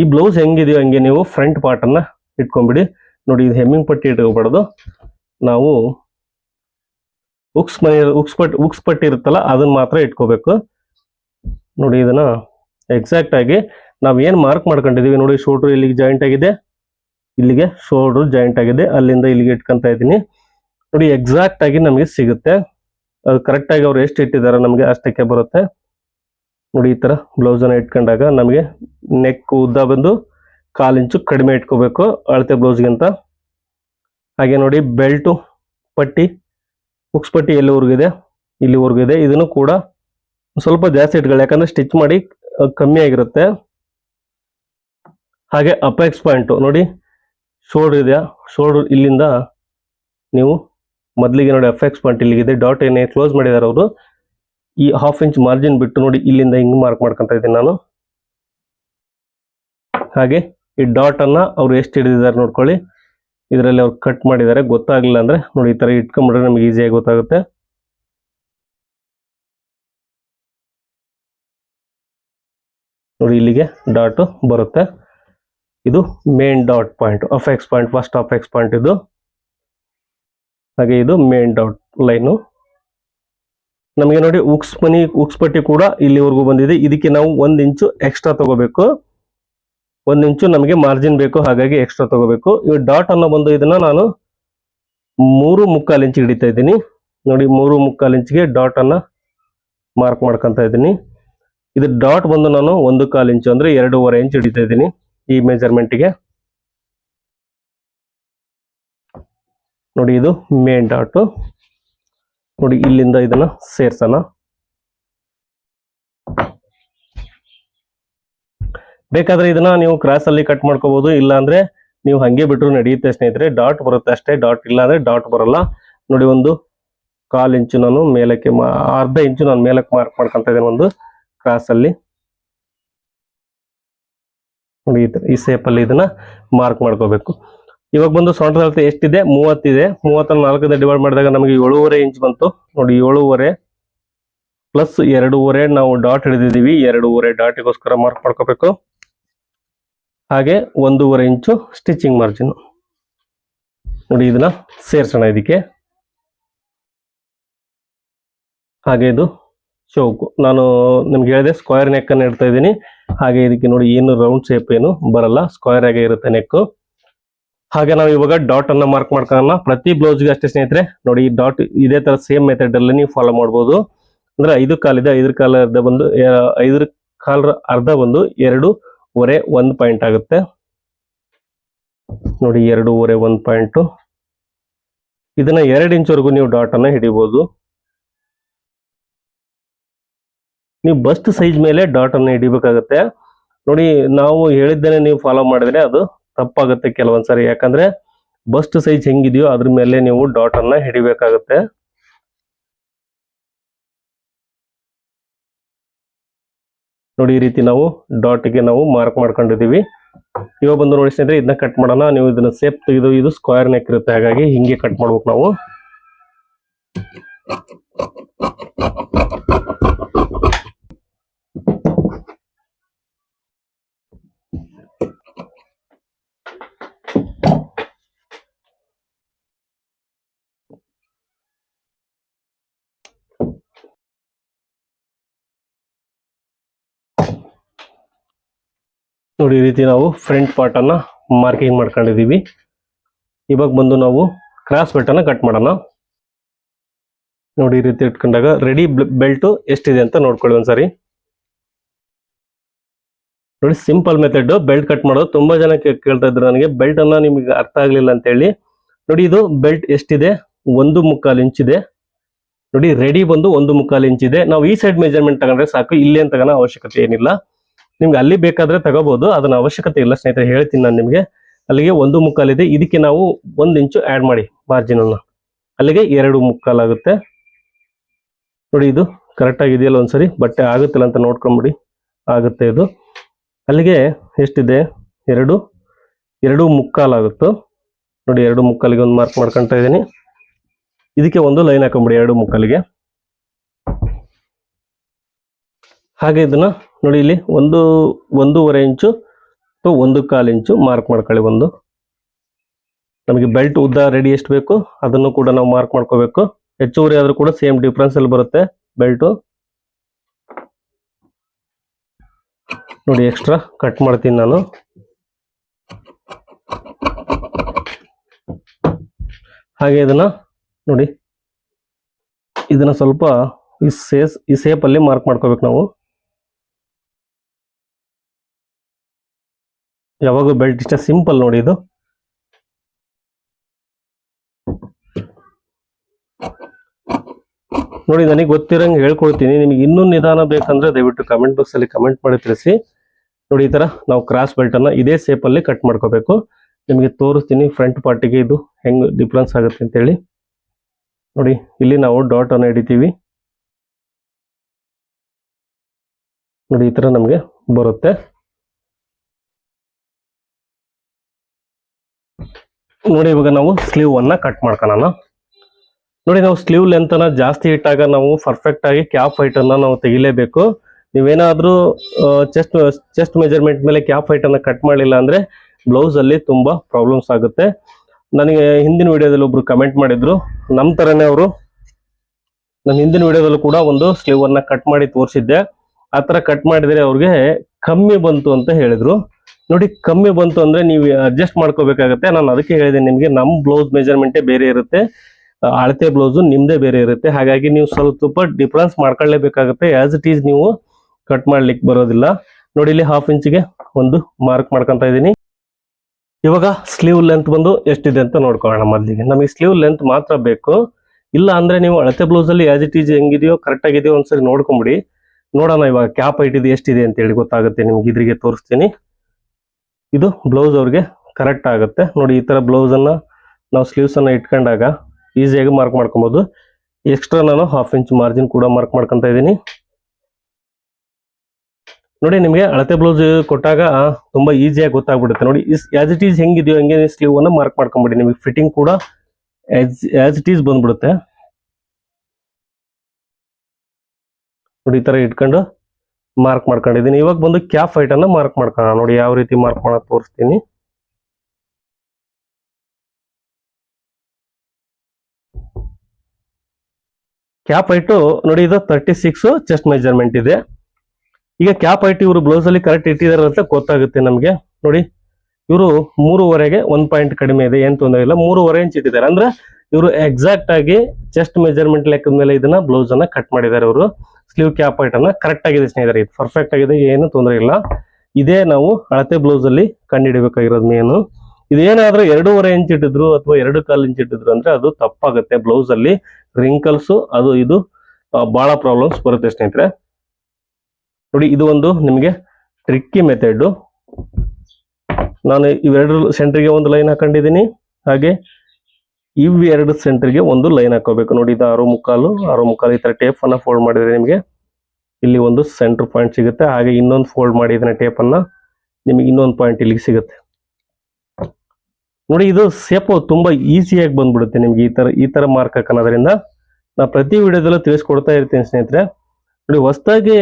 ಈ ಬ್ಲೌಸ್ ಹೆಂಗಿದೆಯೋ ಹಂಗೆ ನೀವು ಫ್ರಂಟ್ ಪಾರ್ಟ್ ಅನ್ನ ಇಟ್ಕೊಂಡ್ಬಿಡಿ. ನೋಡಿ, ಇದು ಹೆಮ್ಮಿಂಗ್ ಪಟ್ಟಿ ಇಟ್ಕೋಬಾರ್ದು. ನಾವು ಉಕ್ಸ್ ಮನೆ, ಉಕ್ಸ್ ಪಟ್, ಉಕ್ಸ್ ಪಟ್ಟಿ ಇರುತ್ತಲ್ಲ ಅದನ್ನ ಮಾತ್ರ ಇಟ್ಕೋಬೇಕು. ನೋಡಿ ಇದನ್ನ ಎಕ್ಸಾಕ್ಟ್ ಆಗಿ ನಾವು ಏನು ಮಾರ್ಕ್ ಮಾಡ್ಕೊಂಡಿದೀವಿ ನೋಡಿ ಶೋಲ್ಡರ್ ಇಲ್ಲಿಗೆ ಜಾಯಿಂಟ್ ಆಗಿದೆ. ಇಲ್ಲಿಗೆ ಶೋಲ್ಡ್ರು ಜಾಯಿಂಟ್ ಆಗಿದೆ, ಅಲ್ಲಿಂದ ಇಲ್ಲಿಗೆ ಇಟ್ಕೊಂತ ಇದ್ದೀನಿ. ನೋಡಿ ಎಕ್ಸಾಕ್ಟ್ ಆಗಿ ನಮಗೆ ಸಿಗುತ್ತೆ. ಅದು ಕರೆಕ್ಟ್ ಆಗಿ ಅವ್ರು ಎಷ್ಟು ಇಟ್ಟಿದ್ದಾರೆ ನಮಗೆ ಅಷ್ಟಕ್ಕೆ ಬರುತ್ತೆ. ನೋಡಿ, ಈ ತರ ಬ್ಲೌಸ್ ಅನ್ನ ಇಟ್ಕೊಂಡಾಗ ನಮಗೆ ನೆಕ್ ಉದ್ದ ಬಂದು ಕಾಲಿಂಚು ಕಡಿಮೆ ಇಟ್ಕೋಬೇಕು ಅಳತೆ ಬ್ಲೌಸ್ಗಿಂತ ಹಾಗೆ ನೋಡಿ ಬೆಲ್ಟು ಪಟ್ಟಿ. ಹುಕ್ಸ್ ಪಟ್ಟಿ ಎಲ್ಲಿವರೆಗೂ ಇದೆ ಇಲ್ಲಿವರೆಗೂ ಇದೆ ಇದನ್ನು ಕೂಡ ಸ್ವಲ್ಪ ಜಾಸ್ತಿ ಇಟ್ಕೊಳ್ಳಿ. ಯಾಕಂದ್ರೆ ಸ್ಟಿಚ್ ಮಾಡಿ ಕಮ್ಮಿ ಆಗಿರುತ್ತೆ. ಹಾಗೆ ಅಪೆಕ್ಸ್ ಪಾಯಿಂಟ್ ನೋಡಿ ಶೋಲ್ಡರ್ ಇದೆಯಾ? ಶೋಲ್ಡರ್ ಇಲ್ಲಿಂದ ನೀವು ಮೊದಲಿಗೆ ನೋಡಿ ಅಫೆಕ್ಸ್ ಪಾಯಿಂಟ್ ಇಲ್ಲಿಗಿದೆ. ಡಾಟ್ ಏನೇ ಕ್ಲೋಸ್ ಮಾಡಿದ್ದಾರೆ ಅವರು. ಈ ಹಾಫ್ ಇಂಚ್ ಮಾರ್ಜಿನ್ ಬಿಟ್ಟು ನೋಡಿ ಇಲ್ಲಿಂದ ಹಿಂಗೆ ಮಾರ್ಕ್ ಮಾಡ್ಕೊಂತ ಇದ್ದೀನಿ ನಾನು. ಹಾಗೆ ಈ ಡಾಟ್ ಅನ್ನ ಅವ್ರು ಎಷ್ಟು ಹಿಡಿದಿದ್ದಾರೆ ನೋಡ್ಕೊಳ್ಳಿ. ಇದರಲ್ಲಿ ಅವ್ರು ಕಟ್ ಮಾಡಿದ್ದಾರೆ. ಗೊತ್ತಾಗ್ಲಿಲ್ಲ ಅಂದ್ರೆ ನೋಡಿ ಈ ಥರ ಇಟ್ಕೊಂಬಿಟ್ರೆ ನಮ್ಗೆ ಈಸಿಯಾಗಿ ಗೊತ್ತಾಗುತ್ತೆ. ನೋಡಿ ಇಲ್ಲಿಗೆ ಡಾಟ್ ಬರುತ್ತೆ. ಇದು main dot point of X point first of X point ಇದು. ಹಾಗೆ ಇದು ಮೇನ್ ಡಾಟ್ ಲೈನು ನಮಗೆ ನೋಡಿ ಉಕ್ಸ್ ಮನಿ, ಉಕ್ಸ್ ಪಟ್ಟಿ ಕೂಡ ಇಲ್ಲಿವರೆಗೂ ಬಂದಿದೆ. ಇದಕ್ಕೆ ನಾವು ಒಂದು ಇಂಚು ಎಕ್ಸ್ಟ್ರಾ ತಗೋಬೇಕು. ಒಂದ್ ಇಂಚು ನಮಗೆ ಮಾರ್ಜಿನ್ ಬೇಕು, ಹಾಗಾಗಿ ಎಕ್ಸ್ಟ್ರಾ ತಗೋಬೇಕು. ಈ ಡಾಟ್ ಅನ್ನೋ ಬಂದು ಇದನ್ನ ನಾನು ಮೂರು ಮುಕ್ಕಾಲು ಇಂಚ್ ಹಿಡಿತಾ ಇದ್ದೀನಿ. ನೋಡಿ, ಮೂರು ಮುಕ್ಕಾಲು ಇಂಚ್ಗೆ ಡಾಟ್ ಅನ್ನ ಮಾರ್ಕ್ ಮಾಡ್ಕೊಂತ ಇದ್ದೀನಿ. ಇದು ಡಾಟ್ ಬಂದು ನಾನು ಒಂದು ಕಾಲು ಇಂಚು ಅಂದ್ರೆ ಎರಡೂವರೆ ಇಂಚ್ ಹಿಡಿತಾ ಇದ್ದೀನಿ ಈ ಮೆಜರ್ಮೆಂಟ್ಗೆ ನೋಡಿ, ಇದು ಮೇನ್ ಡಾಟು ನೋಡಿ, ಇಲ್ಲಿಂದ ಇದನ್ನ ಸೇರ್ಸೋಣ. ಬೇಕಾದ್ರೆ ಇದನ್ನ ನೀವು ಕ್ರಾಸ್ ಅಲ್ಲಿ ಕಟ್ ಮಾಡ್ಕೋಬಹುದು ಇಲ್ಲ ಅಂದ್ರೆ ನೀವು ಹಂಗೆ ಬಿಟ್ಟರು ನಡೆಯುತ್ತೆ ಸ್ನೇಹಿತರೆ ಡಾಟ್ ಬರುತ್ತೆ ಅಷ್ಟೇ ಡಾಟ್ ಇಲ್ಲ ಅಂದ್ರೆ ಡಾಟ್ ಬರಲ್ಲ. ನೋಡಿ ಒಂದು ಕಾಲ್ ಇಂಚು ನಾನು ಮೇಲಕ್ಕೆ ಅರ್ಧ ಇಂಚು ನಾನು ಮೇಲಕ್ಕೆ ಮಾರ್ಕ್ ಮಾಡ್ಕೊಂತ ಇದ್ದೇನೆ ಒಂದು ಕ್ರಾಸ್ ಅಲ್ಲಿ. ನೋಡಿ ಈ ಸೇಪ್ ಅಲ್ಲಿ ಇದನ್ನ ಮಾರ್ಕ್ ಮಾಡ್ಕೋಬೇಕು. ಇವಾಗ ಬಂದು ಸೊಂಟದ ಅಳತೆ ಎಷ್ಟಿದೆ? ಮೂವತ್ತಿದೆ. ಮೂವತ್ತ ನಾಲ್ಕರಿಂದ ಡಿವೈಡ್ ಮಾಡಿದಾಗ ನಮಗೆ ಏಳೂವರೆ ಇಂಚ್ ಬಂತು. ನೋಡಿ ಏಳೂವರೆ ಪ್ಲಸ್ ಎರಡೂವರೆ, ನಾವು ಡಾಟ್ ಹಿಡಿದಿದ್ದೀವಿ. ಎರಡೂವರೆ ಡಾಟಿಗೋಸ್ಕರ ಮಾರ್ಕ್ ಮಾಡ್ಕೋಬೇಕು. ಹಾಗೆ ಒಂದೂವರೆ ಇಂಚು ಸ್ಟಿಚಿಂಗ್ ಮಾರ್ಜಿನ್ ನೋಡಿ ಇದನ್ನ ಸೇರ್ಸೋಣ ಇದಕ್ಕೆ. ಹಾಗೆ ಇದು ಚೌಕು. ನಾನು ನಿಮ್ಗೆ ಹೇಳಿದೆ ಸ್ಕ್ವೇರ್ ನೆಕ್ ಅನ್ನು ಇಡ್ತಾ ಇದ್ದೀನಿ. ಹಾಗೆ ಇದಕ್ಕೆ ನೋಡಿ ಏನು ರೌಂಡ್ ಶೇಪ್ ಏನು ಬರಲ್ಲ. ಸ್ಕ್ವೇರ್ ಆಗೇ ಇರುತ್ತೆ ನೆಕ್ ಹಾಗೆ ನಾವು ಇವಾಗ ಡಾಟ್ ಅನ್ನ ಮಾರ್ಕ್ ಮಾಡ್ಕೊಳ್ಳೋಣ. ಪ್ರತಿ ಬ್ಲೌಸ್ಗೆ ಅಷ್ಟೇ ಸ್ನೇಹಿತರೆ, ನೋಡಿ ಈ ಡಾಟ್ ಇದೇ ತರ ಸೇಮ್ ಮೆಥಡ್ ಅಲ್ಲಿ ನೀವು ಫಾಲೋ ಮಾಡ್ಬೋದು. ಅಂದ್ರೆ ಐದು ಕಾಲಿದೆ ಐದು ಕಾಲ ಅರ್ಧ ಬಂದು ಐದರ ಐದ್ರ ಕಾಲ ಅರ್ಧ ಬಂದು ಎರಡೂವರೆ ಒಂದ್ ಪಾಯಿಂಟ್ ಆಗುತ್ತೆ. ನೋಡಿ ಎರಡೂವರೆ ಒಂದ್ ಪಾಯಿಂಟ್. ಇದನ್ನ ಎರಡು ಇಂಚ್ವರೆಗೂ ನೀವು ಡಾಟ್ ಅನ್ನ ಹಿಡಿಬಹುದು ನೀವು ಬಸ್ಟ್ ಸೈಜ್ ಮೇಲೆ ಡಾಟ್ ಅನ್ನ ಹಿಡಿಬೇಕಾಗತ್ತೆ. ನೋಡಿ, ನಾವು ಹೇಳಿದ್ದೇನೆ ನೀವು ಫಾಲೋ ಮಾಡಿದ್ರೆ ಅದು ತಪ್ಪಾಗುತ್ತೆ ಕೆಲವೊಂದ್ಸರಿ. ಯಾಕಂದ್ರೆ ಬಸ್ಟ್ ಸೈಜ್ ಹೆಂಗಿದೆಯೋ ಅದ್ರ ಮೇಲೆ ನೀವು ಡಾಟ್ ಅನ್ನ ಹಿಡಿಬೇಕಾಗುತ್ತೆ. ನೋಡಿ, ಈ ರೀತಿ ನಾವು ಡಾಟ್ಗೆ ನಾವು ಮಾರ್ಕ್ ಮಾಡ್ಕೊಂಡಿದ್ದೀವಿ. ಇವಾಗ ಬಂದು ನೋಡಿ ಸ್ನೇಹಿತರೆ, ಇದನ್ನ ಕಟ್ ಮಾಡೋಣ. ನೀವು ಇದನ್ನ ಸೇಪ್ ತೆಗೆದು, ಇದು ಸ್ಕ್ವೇರ್ ನೆಕ್ ಇರುತ್ತೆ. ಹಾಗಾಗಿ ಹಿಂಗೆ ಕಟ್ ಮಾಡ್ಬೇಕು ನಾವು. ನೋಡಿ ಈ ರೀತಿ ನಾವು ಫ್ರಂಟ್ ಪಾರ್ಟ್ ಅನ್ನ ಮಾರ್ಕಿಂಗ್ ಮಾಡ್ಕೊಂಡಿದೀವಿ ಇವಾಗ ಬಂದು ನಾವು ಕ್ರಾಸ್ ಬೆಲ್ಟ್ ಅನ್ನ ಕಟ್ ಮಾಡೋಣ. ನೋಡಿ ಈ ರೀತಿ ಇಟ್ಕೊಂಡಾಗ ರೆಡಿ ಬೆಲ್ಟ್ ಎಷ್ಟಿದೆ ಅಂತ ನೋಡ್ಕೊಳ್ಳಿ ಒಂದ್ಸರಿ. ನೋಡಿ ಸಿಂಪಲ್ ಮೆಥಡ್ ಬೆಲ್ಟ್ ಕಟ್ ಮಾಡೋದು. ತುಂಬಾ ಜನ ಕೇಳ್ತಾ ಇದ್ರು ನನಗೆ ಬೆಲ್ಟ್ ಅನ್ನ ನಿಮಗೆ ಅರ್ಥ ಆಗ್ಲಿಲ್ಲ ಅಂತ ಹೇಳಿ. ನೋಡಿ ಇದು ಬೆಲ್ಟ್ ಎಷ್ಟಿದೆ? ಒಂದು ಮುಕ್ಕಾಲು ಇಂಚ್ ಇದೆ. ನೋಡಿ ರೆಡಿ ಬಂದು ಒಂದು ಮುಕ್ಕಾಲು ಇಂಚ್ ಇದೆ. ನಾವು ಈ ಸೈಡ್ ಮೆಜರ್ಮೆಂಟ್ ತಗೊಂಡ್ರೆ ಸಾಕು, ಇಲ್ಲಿ ಅಂತ ತಗೋಣ ಅವಶ್ಯಕತೆ ಏನಿಲ್ಲ. ನಿಮ್ಗೆ ಅಲ್ಲಿ ಬೇಕಾದ್ರೆ ತಗೋಬಹುದು ಅದನ್ನ ಅವಶ್ಯಕತೆ ಇಲ್ಲ ಸ್ನೇಹಿತರೆ, ಹೇಳ್ತೀನಿ ನಾನು ನಿಮಗೆ. ಅಲ್ಲಿಗೆ ಒಂದು ಮುಕ್ಕಾಲಿದೆ. ಇದಕ್ಕೆ ನಾವು ಒಂದು ಇಂಚು ಆಡ್ ಮಾಡಿ ಮಾರ್ಜಿನ್ ಅನ್ನ. ಅಲ್ಲಿಗೆ ಎರಡು ಮುಕ್ಕಾಲ್ ಆಗುತ್ತೆ. ನೋಡಿ ಇದು ಕರೆಕ್ಟ್ ಆಗಿದೆಯಲ್ಲ ಒಂದ್ಸರಿ? ಬಟ್ಟೆ ಆಗುತ್ತಿಲ್ಲ ಅಂತ ನೋಡ್ಕೊಂಬಿಡಿ. ಆಗುತ್ತೆ ಇದು. ಅಲ್ಲಿಗೆ ಎಷ್ಟಿದೆ? ಎರಡು. ಎರಡು ಮುಕ್ಕಾಲ್ ಆಗುತ್ತೋ. ನೋಡಿ ಎರಡು ಮುಕ್ಕಾಲಿಗೆ ಒಂದು ಮಾರ್ಕ್ ಮಾಡ್ಕೊಂತ ಇದ್ದೀನಿ. ಇದಕ್ಕೆ ಒಂದು ಲೈನ್ ಹಾಕೊಂಬಿಡಿ, ಎರಡು ಮುಕ್ಕಾಲಿಗೆ. ಹಾಗೆ ಇದನ್ನ ನೋಡಿ ಇಲ್ಲಿ ಒಂದು, ಒಂದೂವರೆ ಇಂಚು ಅಥವಾ ಒಂದು ಕಾಲು ಇಂಚು ಮಾರ್ಕ್ ಮಾಡ್ಕೊಳ್ಳಿ ಒಂದು. ನಮಗೆ ಬೆಲ್ಟ್ ಉದ್ದ ರೆಡಿ ಎಷ್ಟು ಬೇಕು ಅದನ್ನು ಕೂಡ ನಾವು ಮಾರ್ಕ್ ಮಾಡ್ಕೋಬೇಕು. ಹೆಚ್ಚುವರಿ ಆದರೂ ಕೂಡ ಸೇಮ್ ಡಿಫ್ರೆನ್ಸ್ ಅಲ್ಲಿ ಬರುತ್ತೆ ಬೆಲ್ಟು. ನೋಡಿ ಎಕ್ಸ್ಟ್ರಾ ಕಟ್ ಮಾಡ್ತೀನಿ ನಾನು. ಹಾಗೆ ಇದನ್ನ ನೋಡಿ. ಇದನ್ನ ಸ್ವಲ್ಪ ಈ ಸೇಸ್, ಈ ಸೇಪಲ್ಲಿ ಮಾರ್ಕ್ ಮಾಡ್ಕೋಬೇಕು ನಾವು. ಯಾವಾಗೂ ಬೆಲ್ಟ್ ಇಷ್ಟ ಸಿಂಪಲ್ ನೋಡಿ ಇದು. ನೋಡಿ ನನಗೆ ಗೊತ್ತಿರಂಗೆ ಹೇಳ್ಕೊಡ್ತೀನಿ. ನಿಮಗೆ ಇನ್ನೂ ನಿಧಾನ ಬೇಕಂದ್ರೆ ದಯವಿಟ್ಟು ಕಮೆಂಟ್ ಬಾಕ್ಸ್ ಅಲ್ಲಿ ಕಮೆಂಟ್ ಮಾಡಿ ತಿಳಿಸಿ. ನೋಡಿ ಈ ತರ ನಾವು ಕ್ರಾಸ್ ಬೆಲ್ಟ್ ಅನ್ನ ಇದೇ ಸೇಪ್ ಅಲ್ಲಿ ಕಟ್ ಮಾಡ್ಕೋಬೇಕು. ನಿಮಗೆ ತೋರಿಸ್ತೀನಿ ಫ್ರಂಟ್ ಪಾರ್ಟಿಗೆ ಇದು ಹೆಂಗ್ ಡಿಫ್ರೆನ್ಸ್ ಆಗುತ್ತೆ ಅಂತೇಳಿ. ನೋಡಿ, ಇಲ್ಲಿ ನಾವು ಡಾಟ್ ಅನ್ನ ಹಿಡಿತೀವಿ. ನೋಡಿ ಈ ತರ ನಮಗೆ ಬರುತ್ತೆ. ನೋಡಿ, ಇವಾಗ ನಾವು ಸ್ಲೀವ್ ಅನ್ನ ಕಟ್ ಮಾಡ್ಕೊಳ್ಳೋಣ ನೋಡಿ, ನಾವು ಸ್ಲೀವ್ ಲೆಂತ್ ಅನ್ನ ಜಾಸ್ತಿ ಇಟ್ಟಾಗ ನಾವು ಪರ್ಫೆಕ್ಟ್ ಆಗಿ ಕ್ಯಾಪ್ ಹೈಟ್ ಅನ್ನ ನಾವು ತೆಗಿಲೇಬೇಕು. ನೀವೇನಾದ್ರೂ ಚೆಸ್ಟ್ ಚೆಸ್ಟ್ ಮೆಜರ್ಮೆಂಟ್ ಮೇಲೆ ಕ್ಯಾಪ್ ಹೈಟ್ ಅನ್ನ ಕಟ್ ಮಾಡಲಿಲ್ಲ ಅಂದ್ರೆ ಬ್ಲೌಸ್ ಅಲ್ಲಿ ತುಂಬಾ ಪ್ರಾಬ್ಲಮ್ಸ್ ಆಗುತ್ತೆ. ನನಗೆ ಹಿಂದಿನ ವಿಡಿಯೋದಲ್ಲಿ ಒಬ್ರು ಕಮೆಂಟ್ ಮಾಡಿದ್ರು. ನಮ್ಮ ತರನೇ ಅವರು. ನಾನು ಹಿಂದಿನ ವಿಡಿಯೋದಲ್ಲೂ ಕೂಡ ಒಂದು ಸ್ಲೀವ್ ಅನ್ನ ಕಟ್ ಮಾಡಿ ತೋರಿಸಿದ್ದೆ. ಆ ತರ ಕಟ್ ಮಾಡಿದ್ರೆ ಅವ್ರಿಗೆ ಕಮ್ಮಿ ಬಂತು ಅಂತ ಹೇಳಿದ್ರು. ನೋಡಿ ಕಮ್ಮಿ ಬಂತು ಅಂದ್ರೆ ನೀವು ಅಡ್ಜಸ್ಟ್ ಮಾಡ್ಕೋಬೇಕಾಗತ್ತೆ. ನಾನು ಅದಕ್ಕೆ ಹೇಳಿದೆ, ನಿಮ್ಗೆ ನಮ್ ಬ್ಲೌಸ್ ಮೆಜರ್ಮೆಂಟೇ ಬೇರೆ ಇರುತ್ತೆ. ಅಳತೆ ಬ್ಲೌಸ್ ನಿಮ್ದೇ ಬೇರೆ ಇರುತ್ತೆ. ಹಾಗಾಗಿ ನೀವು ಸ್ವಲ್ಪ ಸ್ವಲ್ಪ ಡಿಫ್ರೆನ್ಸ್ ಮಾಡ್ಕೊಳ್ಳೇಬೇಕಾಗುತ್ತೆ. ಆಸ್ ಇಟ್ ಈಸ್ ನೀವು ಕಟ್ ಮಾಡ್ಲಿಕ್ಕೆ ಬರೋದಿಲ್ಲ. ನೋಡಿ ಇಲ್ಲಿ ಹಾಫ್ ಇಂಚಿಗೆ ಒಂದು ಮಾರ್ಕ್ ಮಾಡ್ಕೊಂತ ಇದ್ದೀನಿ. ಇವಾಗ ಸ್ಲೀವ್ ಲೆಂತ್ ಬಂದು ಎಷ್ಟಿದೆ ಅಂತ ನೋಡ್ಕೊಳ್ಳೋಣ ಮೊದಲಿಗೆ. ನಮಗೆ ಸ್ಲೀವ್ ಲೆಂತ್ ಮಾತ್ರ ಬೇಕು. ಇಲ್ಲ ಅಂದ್ರೆ ನೀವು ಅಳತೆ ಬ್ಲೌಸ್ ಅಲ್ಲಿ ಆಸ್ ಇಟ್ ಈಸ್ ಹೆಂಗಿದೆಯೋ ಕರೆಕ್ಟ್ ಆಗಿದೆಯೋ ಒಂದ್ಸರಿ ನೋಡ್ಕೊಂಬಿಡಿ. ನೋಡೋಣ ಇವಾಗ ಕ್ಯಾಪ್ ಹೈಟ್ ಇದು ಎಷ್ಟಿದೆ ಅಂತ ಹೇಳಿ ಗೊತ್ತಾಗುತ್ತೆ, ನಿಮ್ಗೆ ಇದ್ರಿಗೆ ತೋರಿಸ್ತೀನಿ. ಇದು ಬ್ಲೌಸ್ ಅವ್ರಿಗೆ ಕರೆಕ್ಟ್ ಆಗುತ್ತೆ. ನೋಡಿ, ಈ ತರ ಬ್ಲೌಸ್ ಅನ್ನ ನಾವು ಸ್ಲೀವ್ಸ್ ಅನ್ನ ಇಟ್ಕೊಂಡಾಗ ಈಸಿಯಾಗಿ ಮಾರ್ಕ್ ಮಾಡ್ಕೊಬೋದು. ಎಕ್ಸ್ಟ್ರಾ ನಾನು ಹಾಫ್ ಇಂಚ್ ಮಾರ್ಜಿನ್ ಕೂಡ ಮಾರ್ಕ್ ಮಾಡ್ಕೊಂತ ಇದ್ದೀನಿ. ನೋಡಿ, ನಿಮಗೆ ಅಳತೆ ಬ್ಲೌಸ್ ಕೊಟ್ಟಾಗ ತುಂಬಾ ಈಸಿಯಾಗಿ ಗೊತ್ತಾಗ್ಬಿಡುತ್ತೆ. ನೋಡಿ ಆಸ್ ಇಟ್ ಈಸ್ ಹೆಂಗಿದೆಯೋ ಹಂಗೆ ಸ್ಲೀವ್ ಅನ್ನ ಮಾರ್ಕ್ ಮಾಡ್ಕೊಂಬಿಡಿ. ನಿಮಗೆ ಫಿಟ್ಟಿಂಗ್ ಕೂಡ ಆಸ್ ಇಟ್ ಈಸ್ ಬಂದ್ಬಿಡುತ್ತೆ. ನೋಡಿ, ಈ ತರ ಇಟ್ಕೊಂಡು ಮಾರ್ಕ್ ಮಾಡ್ಕೊಂಡಿದ್ದೀನಿ. ಇವಾಗ ಬಂದು ಕ್ಯಾಪ್ ಹೈಟ್ ಅನ್ನ ಮಾರ್ಕ್ ಮಾಡ್ಕೊಳ್ಳೋಣ. ನೋಡಿ ಯಾವ ರೀತಿ ಮಾರ್ಕ್ ಮಾಡೋಕೆ ತೋರಿಸ್ತೀನಿ. ಕ್ಯಾಪ್ ಹೈಟು ನೋಡಿ ಇದು ತರ್ಟಿ ಸಿಕ್ಸ್ ಚೆಸ್ಟ್ ಮೆಜರ್ಮೆಂಟ್ ಇದೆ. ಈಗ ಕ್ಯಾಪ್ ಐಟ್ ಇವರು ಬ್ಲೌಸ್ ಅಲ್ಲಿ ಕರೆಕ್ಟ್ ಇಟ್ಟಿದ್ದಾರೆ ಅಂತ ಗೊತ್ತಾಗುತ್ತೆ ನಮಗೆ. ನೋಡಿ, ಇವರು ಮೂರುವರೆಗೆ ಒನ್ ಪಾಯಿಂಟ್ ಕಡಿಮೆ ಇದೆ. ಏನ್ ತೊಂದರೆ ಇಲ್ಲ. ಮೂರುವರೆ ಇಂಚ್ ಇಟ್ಟಿದ್ದಾರೆ. ಅಂದ್ರೆ ಇವರು ಎಕ್ಸಾಕ್ಟ್ ಆಗಿ ಚೆಸ್ಟ್ ಮೆಜರ್ಮೆಂಟ್ ಲೆಕ್ಕದ ಮೇಲೆ ಇದನ್ನ ಬ್ಲೌಸ್ ಅನ್ನ ಕಟ್ ಮಾಡಿದ್ದಾರೆ ಅವರು ಸ್ಲೀವ್ ಕ್ಯಾಪ್ ಹೈಟ್ ಅನ್ನ ಕರೆಕ್ಟ್ ಆಗಿದೆ ಸ್ನೇಹಿತರೆ, ಇದು ಪರ್ಫೆಕ್ಟ್ ಆಗಿದೆ, ಏನು ತೊಂದರೆ ಇಲ್ಲ. ಇದೇ ನಾವು ಅಳತೆ ಬ್ಲೌಸ್ ಅಲ್ಲಿ ಕಂಡುಹಿಡಬೇಕಾಗಿರೋದು ಮೇನು ಇದೇನಾದ್ರೂ ಎರಡೂವರೆ ಇಂಚ್ ಇಟ್ಟಿದ್ರು ಅಥವಾ ಎರಡು ಕಾಲು ಇಂಚ್ ಇಟ್ಟಿದ್ರು ಅಂದ್ರೆ ಅದು ತಪ್ಪಾಗುತ್ತೆ ಬ್ಲೌಸ್ ಅಲ್ಲಿ. ರಿಂಕಲ್ಸ್ ಅದು ಇದು ಬಹಳ ಪ್ರಾಬ್ಲಮ್ಸ್ ಬರುತ್ತೆ ಸ್ನೇಹಿತರೆ. ನೋಡಿ, ಇದು ಒಂದು ನಿಮಗೆ ಟ್ರಿಕ್ಕಿ ಮೆಥಡ್ ನಾನು ಇವೆರಡು ಸೆಂಟ್ರಿಗೆ ಒಂದು ಲೈನ್ ಹಾಕೊಂಡಿದ್ದೀನಿ. ಹಾಗೆ ಇವ್ ಎರಡು ಸೆಂಟ್ರಿಗೆ ಒಂದು ಲೈನ್ ಹಾಕೋಬೇಕು. ನೋಡಿ, ಇದು ಆರು ಮುಕ್ಕಾಲು. ಆರು ಮುಕ್ಕಾಲು ಈ ತರ ಟೇಪ್ ಅನ್ನ ಫೋಲ್ಡ್ ಮಾಡಿದ್ರೆ ನಿಮಗೆ ಇಲ್ಲಿ ಒಂದು ಸೆಂಟರ್ ಪಾಯಿಂಟ್ ಸಿಗುತ್ತೆ. ಹಾಗೆ ಇನ್ನೊಂದು ಫೋಲ್ಡ್ ಮಾಡಿ ಇದನ್ನ ಟೇಪ್ ಅನ್ನ ನಿಮಗೆ ಇನ್ನೊಂದು ಪಾಯಿಂಟ್ ಇಲ್ಲಿಗೆ ಸಿಗುತ್ತೆ. ನೋಡಿ, ಇದು ಸೇಪ್ ತುಂಬಾ ಈಸಿಯಾಗಿ ಬಂದ್ಬಿಡುತ್ತೆ ನಿಮ್ಗೆ ಈ ತರ ಈ ತರ ಮಾರ್ಕ್ ಹಾಕೋದ್ರಿಂದ ನಾ ಪ್ರತಿ ವಿಡಿಯೋದಲ್ಲೂ ತಿಳಿಸ್ಕೊಡ್ತಾ ಇರ್ತೀನಿ ಸ್ನೇಹಿತರೆ. ನೋಡಿ, ಹೊಸದಾಗಿ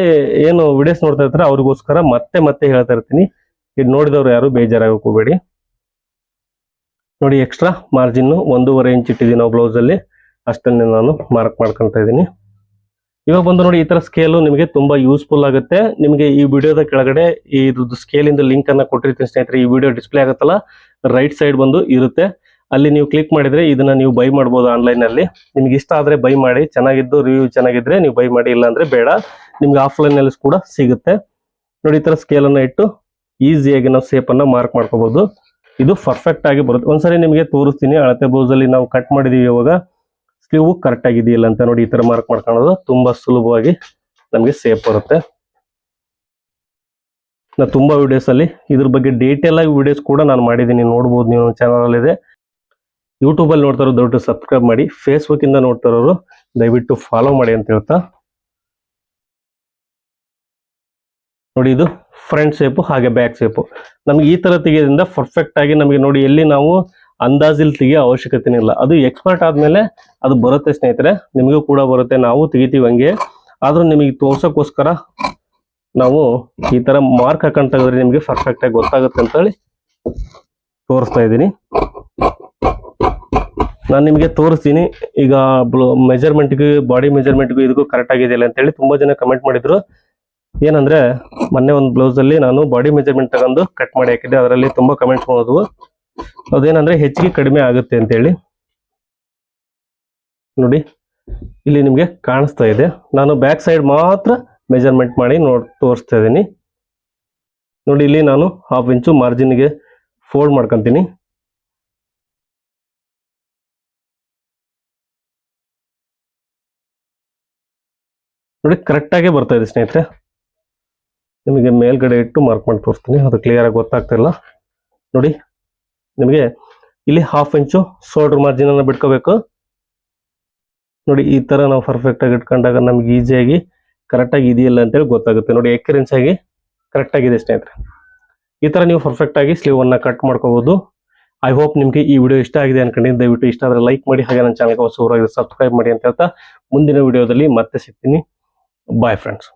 ಏನು ವಿಡಿಯೋಸ್ ನೋಡ್ತಾ ಇರ್ತಾರೆ ಅವ್ರಿಗೋಸ್ಕರ ಮತ್ತೆ ಮತ್ತೆ ಹೇಳ್ತಾ ಇರ್ತೀನಿ. ಇದು ನೋಡಿದವ್ರು ಯಾರು ಬೇಜಾರಾಗೋಕೋಬೇಡಿ ನೋಡಿ ಎಕ್ಸ್ಟ್ರಾ ಮಾರ್ಜಿನ್ ಒಂದೂವರೆ ಇಂಚ್ ಇಟ್ಟಿದ್ದೀನಿ ನಾವು ಬ್ಲೌಸ್ ಅಲ್ಲಿ. ಅಷ್ಟನ್ನೇ ನಾನು ಮಾರ್ಕ್ ಮಾಡ್ಕೊತಾ ಇದ್ದೀನಿ. ಇವಾಗ ಬಂದು ನೋಡಿ ಈ ಥರ ಸ್ಕೇಲು ನಿಮಗೆ ತುಂಬಾ ಯೂಸ್ಫುಲ್ ಆಗುತ್ತೆ. ನಿಮಗೆ ಈ ವಿಡಿಯೋದ ಕೆಳಗಡೆ ಇದ್ರದ್ದು ಸ್ಕೇಲ್ ಇಂದ ಲಿಂಕ್ ಅನ್ನ ಕೊಟ್ಟಿರ್ತೀನಿ ಸ್ನೇಹಿತರೆ, ಈ ವಿಡಿಯೋ ಡಿಸ್ಪ್ಲೇ ಆಗುತ್ತಲ್ಲ? ರೈಟ್ ಸೈಡ್ ಬಂದು ಇರುತ್ತೆ. ಅಲ್ಲಿ ನೀವು ಕ್ಲಿಕ್ ಮಾಡಿದ್ರೆ ಇದನ್ನ ನೀವು ಬೈ ಮಾಡ್ಬೋದು ಆನ್ಲೈನ್ ಅಲ್ಲಿ. ನಿಮ್ಗೆ ಇಷ್ಟ ಆದ್ರೆ ಬೈ ಮಾಡಿ. ಚೆನ್ನಾಗಿದ್ದು ರಿವ್ಯೂ ಚೆನ್ನಾಗಿದ್ದರೆ ನೀವು ಬೈ ಮಾಡಿ. ಇಲ್ಲಾಂದರೆ ಬೇಡ. ನಿಮ್ಗೆ ಆಫ್ಲೈನ್ ಅಲ್ಲಿ ಕೂಡ ಸಿಗುತ್ತೆ. ನೋಡಿ ಈ ಥರ ಸ್ಕೇಲ್ ಅನ್ನ ಇಟ್ಟು ಈಸಿಯಾಗಿ ನಾವು ಸೇಪನ್ನು ಮಾರ್ಕ್ ಮಾಡ್ಕೋಬಹುದು ಇದು ಪರ್ಫೆಕ್ಟ್ ಆಗಿ ಬರುತ್ತೆ. ಒಂದ್ಸರಿ ನಿಮಗೆ ತೋರಿಸ್ತೀನಿ, ಅಳತೆ ಬ್ಲೌಸ್ ಅಲ್ಲಿ ನಾವು ಕಟ್ ಮಾಡಿದೀವಿ ಇವಾಗ. ಸ್ಲೀವ್ ಕರೆಕ್ಟ್ ಆಗಿದೆಯಲ್ಲ ಅಂತ ನೋಡಿ ಈ ತರ ಮಾರ್ಕ್ ಮಾಡ್ಕೊಳ್ಳೋದು. ತುಂಬಾ ಸುಲಭವಾಗಿ ನಮಗೆ ಸೇಫ್ ಬರುತ್ತೆ. ನಾ ತುಂಬಾ ವಿಡಿಯೋಸ್ ಅಲ್ಲಿ ಇದ್ರ ಬಗ್ಗೆ ಡೀಟೇಲ್ ಆಗಿ ವಿಡಿಯೋಸ್ ಕೂಡ ನಾನು ಮಾಡಿದ್ದೀನಿ ನೋಡ್ಬೋದು ನೀವು ಚಾನಲ್ ಅಲ್ಲಿ ಇದೆ. ಯೂಟ್ಯೂಬ್ ಅಲ್ಲಿ ನೋಡ್ತಾರೋ ದಯವಿಟ್ಟು ಸಬ್ಸ್ಕ್ರೈಬ್ ಮಾಡಿ. ಫೇಸ್ಬುಕ್ ಇಂದ ನೋಡ್ತಾರೋರು ದಯವಿಟ್ಟು ಫಾಲೋ ಮಾಡಿ ಅಂತ ಹೇಳ್ತಾ. ನೋಡಿ ಇದು. ಫ್ರಂಟ್ ಸೇಪು ಹಾಗೆ ಬ್ಯಾಕ್ ಸೇಪು ನಮಗೆ ಈ ತರ ತೆಗೆಯೋದ್ರಿಂದ ಪರ್ಫೆಕ್ಟ್ ಆಗಿ ನಮಗೆ ನೋಡಿ ಎಲ್ಲಿ ನಾವು ಅಂದಾಜಿಲ್ ತೆಗಿಯೋ ಅವಶ್ಯಕತೆನೇ ಇಲ್ಲ. ಅದು ಎಕ್ಸ್ಪರ್ಟ್ ಆದಮೇಲೆ ಅದು ಬರುತ್ತೆ ಸ್ನೇಹಿತರೆ. ನಿಮಗೂ ಕೂಡ ಬರುತ್ತೆ. ನಾವು ತೆಗಿತೀವಿ ಹಂಗೆ. ಆದರೂ ನಿಮಗೆ ತೋರ್ಸೋಕ್ಕೋಸ್ಕರ ನಾವು ಈ ತರ ಮಾರ್ಕ್ ಹಾಕೊಂಡು ತೆಗೆದ್ರೆ ನಿಮಗೆ ಪರ್ಫೆಕ್ಟಾಗಿ ಗೊತ್ತಾಗುತ್ತೆ ಅಂತ ಹೇಳಿ ತೋರಿಸ್ತಾ ಇದ್ದೀನಿ. ನಾನು ನಿಮಗೆ ತೋರಿಸ್ತೀನಿ. ಈಗ ಮೆಜರ್ಮೆಂಟ್ಗೆ ಬಾಡಿ ಮೆಜರ್ಮೆಂಟ್ಗೂ ಇದಕ್ಕೂ ಕರೆಕ್ಟ್ ಆಗಿದೆಯಲ್ಲ ಅಂತ ಹೇಳಿ ತುಂಬಾ ಜನ ಕಮೆಂಟ್ ಮಾಡಿದ್ರು. ಏನಂದ್ರೆ ಮೊನ್ನೆ ಒಂದು ಬ್ಲೌಸ್ ಅಲ್ಲಿ ನಾನು ಬಾಡಿ ಮೆಜರ್ಮೆಂಟ್ ತಗೊಂಡು ಕಟ್ ಮಾಡಿ ಹಾಕಿದ್ದೆ. ಅದರಲ್ಲಿ ತುಂಬಾ ಕಮೆಂಟ್ಸ್ ಮಾಡಿದ್ವು ಅದೇನಂದ್ರೆ ಹೆಚ್ಚಿಗೆ ಕಡಿಮೆ ಆಗುತ್ತೆ ಅಂತ ಹೇಳಿ ನೋಡಿ, ಇಲ್ಲಿ ನಿಮಗೆ ಕಾಣಿಸ್ತಾ ಇದೆ. ನಾನು ಬ್ಯಾಕ್ ಸೈಡ್ ಮಾತ್ರ ಮೆಜರ್ಮೆಂಟ್ ಮಾಡಿ ನೋಡ್ ತೋರಿಸ್ತಾ ಇದ್ದೀನಿ. ನೋಡಿ, ಇಲ್ಲಿ ನಾನು ಹಾಫ್ ಇಂಚು ಮಾರ್ಜಿನ್ಗೆ ಫೋಲ್ಡ್ ಮಾಡ್ಕೊಂತೀನಿ. ನೋಡಿ ಕರೆಕ್ಟಾಗೆ ಬರ್ತಾ ಇದೆ ಸ್ನೇಹಿತರೆ. ನಿಮಗೆ ಮೇಲ್ಗಡೆ ಇಟ್ಟು ಮಾರ್ಕ್ ಮಾಡಿ ತೋರಿಸ್ತೀನಿ. ಅದು ಕ್ಲಿಯರ್ ಆಗಿ ಗೊತ್ತಾಗ್ತಿಲ್ಲ ನೋಡಿ, ನಿಮಗೆ ಇಲ್ಲಿ ಹಾಫ್ ಇಂಚು ಶೋಲ್ಡರ್ ಮಾರ್ಜಿನ್ ಅನ್ನು ಬಿಟ್ಕೋಬೇಕು. ನೋಡಿ, ಈ ತರ ನಾವು ಪರ್ಫೆಕ್ಟ್ ಆಗಿ ಇಟ್ಕೊಂಡಾಗ ನಮ್ಗೆ ಈಸಿಯಾಗಿ ಕರೆಕ್ಟ್ ಆಗಿ ಇದೆಯಲ್ಲ ಅಂತೇಳಿ ಗೊತ್ತಾಗುತ್ತೆ. ನೋಡಿ ಎಕ್ಯುರೆನ್ಸ್ ಆಗಿ ಕರೆಕ್ಟ್ ಆಗಿದೆ ಸ್ನೇಹಿತರೆ. ಈ ತರ ನೀವು ಪರ್ಫೆಕ್ಟ್ ಆಗಿ ಸ್ಲೀವ್ ಅನ್ನ ಕಟ್ ಮಾಡ್ಕೋಬಹುದು ಐ ಹೋಪ್ ನಿಮ್ಗೆ ಈ ವಿಡಿಯೋ ಇಷ್ಟ ಆಗಿದೆ ಅನ್ಕೊಂಡಿದ್ದೀನಿ. ದಯವಿಟ್ಟು ಇಷ್ಟ ಆದ್ರೆ ಲೈಕ್ ಮಾಡಿ, ಹಾಗೆ ನನ್ನ ಚಾನಲ್ಗೆ ಹೊಸಬರಾಗಿ ಸಬ್ಸ್ಕ್ರೈಬ್ ಮಾಡಿ ಅಂತ ಹೇಳ್ತಾ ಮುಂದಿನ ವಿಡಿಯೋದಲ್ಲಿ ಮತ್ತೆ ಸಿಗ್ತೀನಿ. Bye friends